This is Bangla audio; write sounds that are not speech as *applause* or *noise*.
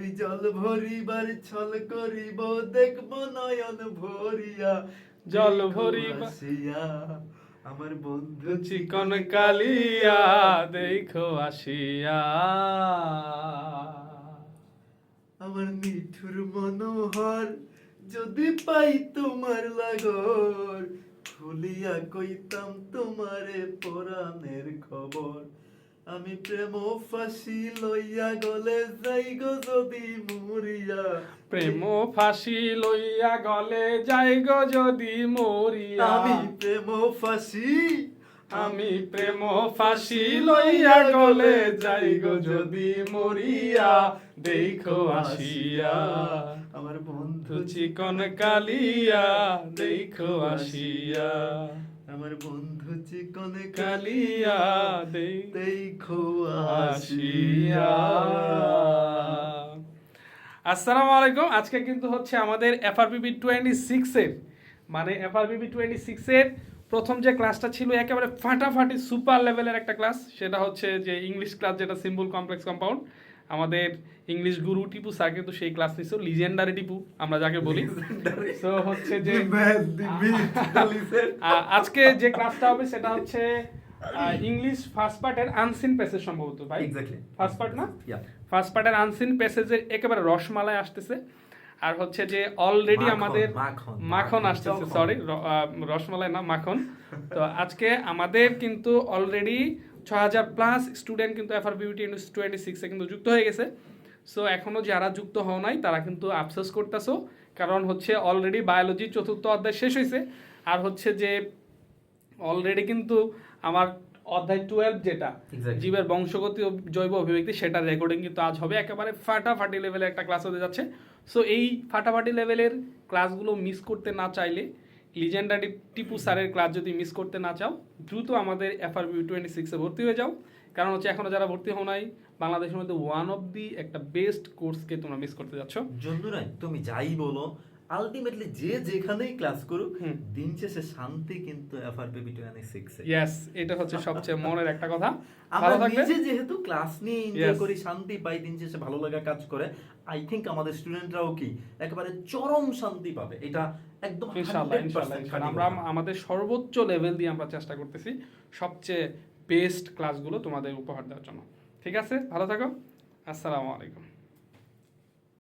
আমি জল ভরিবার ছল করিব দেখব নয়ন ভরিয়া। জল ভরিবা- আমার বন্ধু চিকন কালিয়া দেখো আসিয়া। আমার নিঠুর মনোহর যদি পাই তোমার লাগর খুলিয়া কইতাম তোমারে পরাণের খবর। আমি প্রেম ফাঁসি লইয়া গলে যাই গো যদি মরিয়া। প্রেম ফাঁসি লইয়া গলে যাই গো যদি মরিয়া। আমি প্রেম ফাঁসি আমি প্রেম ফাঁসি লইয়া গলে যাই গো যদি মরিয়া দেখো আসিয়া। আমার বন্ধু চিকন কালিয়া দেখো আসিয়া। আমার বন্ধু চিকন কালিয়া দেখো আসিয়া। আসসালামু আলাইকুম। আজকে কিন্তু হচ্ছে আমাদের এফআরপিবি টোয়েন্টি সিক্সের মানে এফআরপিবি টোয়েন্টি সিক্সের প্রথম যে ক্লাসটা ছিল একেবারে ফাটাফাটি সুপার লেভেলের একটা ক্লাস সেটা হচ্ছে যে ইংলিশ ক্লাস যেটা সিম্পল কমপ্লেক্স কম্পাউন্ড আমাদের ইংলিশ গুরু টিপু স্যার কিন্তু সেই ক্লাস নিছিল লিজেন্ডারি টিপু আমরা যাকে বলি। তো হচ্ছে যে *laughs* আজকে যে ক্লাসটা হবে সেটা হচ্ছে ইংলিশ ফার্স্ট পার্টের আনসিন প্যাসেজ সম্ভবত ভাই. ফার্স্ট পার্ট না? ফার্স্ট পার্টের আনসিন প্যাসেজের একেবারে রসমালায় আসতেছে। আর হচ্ছে যে অলরেডি আমাদের মাখন, আসতেছে সরি রসমালাই না মাখন। তো আজকে আমাদের কিন্তু অলরেডি ছ হাজার প্লাস স্টুডেন্ট কিন্তু এফআর বিউটি টোয়েন্টি সিক্সে কিন্তু যুক্ত হয়ে গেছে। সো এখনও যারা যুক্ত হও নাই তারা কিন্তু আফসোস করতেছো কারণ হচ্ছে অলরেডি বায়োলজি চতুর্থ অধ্যায় শেষ হয়েছে আর হচ্ছে যে অলরেডি কিন্তু আমার অধ্যায় টুয়েলভ যেটা জীবের বংশগতি ও জৈব অভিব্যক্তি সেটা রেকর্ডিং কিন্তু আজ হবে। একেবারে ফাটাফাটি লেভেলের একটা ক্লাস হতে যাচ্ছে। সো এই ফাটাফাটি লেভেলের ক্লাসগুলো মিস করতে না চাইলে লিজেন্ডারি টিপু স্যারের ক্লাস যদি মিস করতে না চাও, দ্রুত আমাদের এফআরবি টোয়েন্টি সিক্সে ভর্তি হয়ে যাও। কারণ হচ্ছে এখনও যারা ভর্তি হও নাই, বাংলাদেশের মধ্যে ওয়ান অফ দি একটা বেস্ট কোর্সকে তোমরা মিস করতে যাচ্ছ। জন্তুরাই তুমি যাই বলো আলটিমেটলি যে যেখানেই ক্লাস করুক দিন শেষে শান্তি কিন্তু এফআরপিবি টোয়েন্টি সিক্সে ইয়েস এটা হচ্ছে সবচেয়ে মনের একটা কথা। আমরা নিজে যেহেতু ক্লাস নিয়ে এনজয় করি শান্তি পাই দিন শেষে ভালো লাগা কাজ করে আই থিংক আমাদের স্টুডেন্টরাও কি একেবারে চরম শান্তি পাবে। এটা একদম ইনশাল্লাহ 100% ইনশাল্লাহ খাঁটি ইনশাল্লাহ আমরা আমাদের সর্বোচ্চ লেভেল দিয়ে আমরা চেষ্টা করতেছি সবচেয়ে বেস্ট ক্লাসগুলো তোমাদের উপহার দেওয়ার জন্য। ঠিক আছে? ভালো থাকো। আসসালামু আলাইকুম।